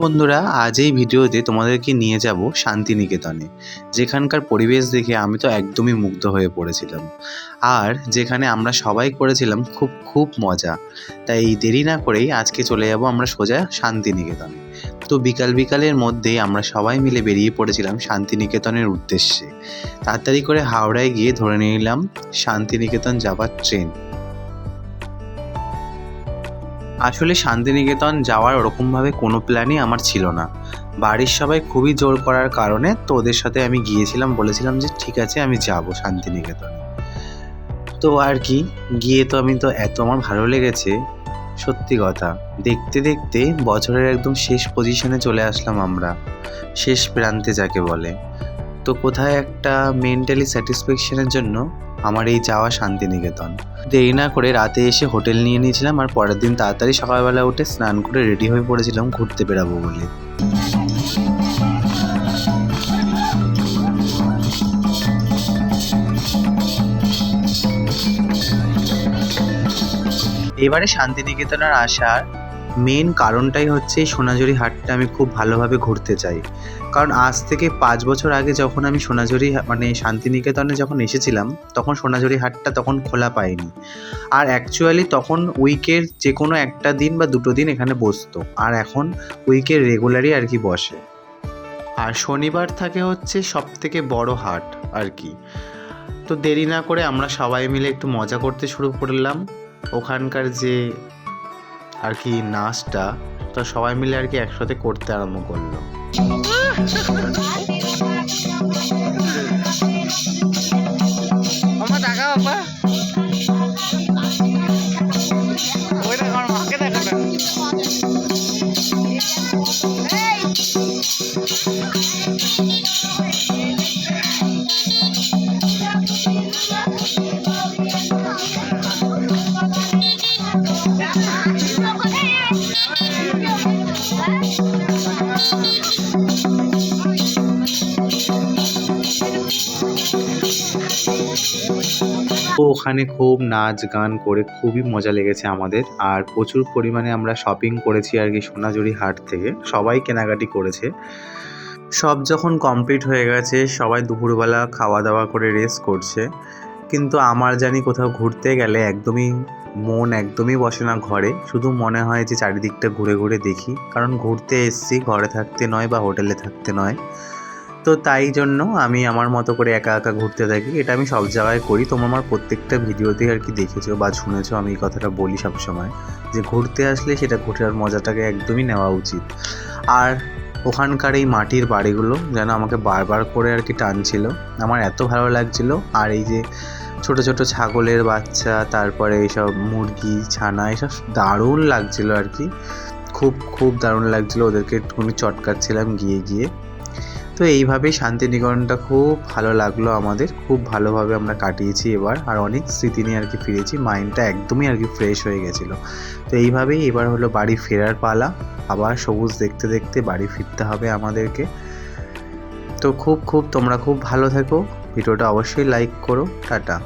বন্ধুরা, আজ এই ভিডিওতে তোমাদেরকে নিয়ে যাব শান্তিনিকেতনে, যেখানকার পরিবেশ দেখে আমি তো একদমই মুগ্ধ হয়ে পড়েছিলাম। আর যেখানে আমরা সবাই করেছিলাম খুব খুব মজা। তাই দেরি না করেই আজকে চলে যাব আমরা সোজা শান্তিনিকেতনে। তো বিকাল বিকালের মধ্যেই আমরা সবাই মিলে বেরিয়ে পড়েছিলাম শান্তিনিকেতনের উদ্দেশ্যে। তাড়াতাড়ি করে হাওড়ায় গিয়ে ধরে নিলাম শান্তিনিকেতন যাওয়ার ট্রেন। আসলে শান্তিনিকেতন যাওয়ার ওরকমভাবে কোনো প্ল্যানই আমার ছিল না। বাড়ির সবাই খুবই জোর করার কারণে তো ওদের সাথে আমি গিয়েছিলাম, বলেছিলাম যে ঠিক আছে, আমি যাব শান্তিনিকেতনে। তো আর কি, গিয়ে তো আমি তো এত আমার ভালো লেগেছে, সত্যি কথা। দেখতে দেখতে বছরের একদম শেষ পজিশনে চলে আসলাম আমরা, শেষ প্রান্তে যাকে বলে। তো কোথায় একটা মেন্টালি স্যাটিসফ্যাকশনের জন্য আমার এই যাওয়া শান্তিনিকেতন। দেরি না করে রাতে এসে হোটেল নিয়ে নিয়েছিলাম আর পরের দিন তাড়াতাড়ি সকালবেলা উঠে স্নান করে রেডি হয়ে পড়েছিলাম ঘুরতে বেরাবো বলে। এবারে শান্তিনিকেতনের আসার মেন কারণটাই হচ্ছে সোনাঝুরি হাটটা আমি খুব ভালোভাবে ঘুরতে চাই। কারণ আজ থেকে পাঁচ বছর আগে যখন আমি সোনাঝুরি মানে শান্তিনিকেতনে যখন এসেছিলাম, তখন সোনাঝুরি হাটটা তখন খোলা পায়নি। আর অ্যাকচুয়ালি তখন উইকের যে কোনো একটা দিন বা দুটো দিন এখানে বসতো। আর এখন উইকের রেগুলারই আর কি বসে। আর শনিবার থাকে হচ্ছে সব থেকে বড় হাট আর কি। তো দেরি না করে আমরা সবাই মিলে একটু মজা করতে শুরু করলাম। ওখানকার যে আর কি নাচটা তো সবাই মিলে আর কি একসাথে করতে আরম্ভ করল। তো ওখানে খুব নাচ গান করে খুবই মজা লেগেছে আমাদের। আর প্রচুর পরিমাণে আমরা শপিং করেছি আর কি সোনাঝুরি হাট থেকে। সবাই কেনাকাটি করেছে। সব যখন কমপ্লিট হয়ে গেছে, সবাই দুপুরবেলা খাওয়া দাওয়া করে রেস্ট করছে। কিন্তু আমার জানি কোথাও ঘুরতে গেলে একদমই মন একদমই বসে না ঘরে। শুধু মনে হয় যে চারিদিকটা ঘুরে ঘুরে দেখি। কারণ ঘুরতে এসছি, ঘরে থাকতে নয় বা হোটেলে থাকতে নয়। তো তাই জন্য আমি আমার মতো করে একা একা ঘুরতে থাকি। এটা আমি সব জায়গায় করি। তোমরা আমার প্রত্যেকটা ভিডিওতেই আর কি দেখেছ বা শুনেছো আমি এই কথাটা বলি সব সময় যে ঘুরতে আসলে সেটা ঘোরার মজাটাকে একদমই নেওয়া উচিত। আর ওখানকার এই মাটির বাড়িগুলো যেন আমাকে বারবার করে আর কি টানছিল। আমার এত ভালো লাগছিল। আর এই যে ছোট ছোট ছাগলের বাচ্চা, তারপরে এইসব মুরগি, ছানা এসব দারুণ লাগছিল আর কি। খুব খুব দারুণ লাগছিল। ওদেরকে একটুখানি চটকাচ্ছিলাম গিয়ে গিয়ে। তো এইভাবেই শান্তিনিকেতনটা খুব ভালো লাগল আমাদের। খুব ভালোভাবে আমরা কাটিয়েছি এবার আর অনেক স্মৃতি নিয়ে আর কি ফিরেছি। মাইন্ডটা একদমই আর কি ফ্রেশ হয়ে গেছিল। তো এইভাবেই এবার হলো বাড়ি ফেরার পালা। আবার সবুজ দেখতে দেখতে বাড়ি ফিরতে হবে আমাদেরকে। তো খুব খুব তোমরা খুব ভালো থেকো। ভিডিওটা অবশ্যই লাইক করো। টাটা।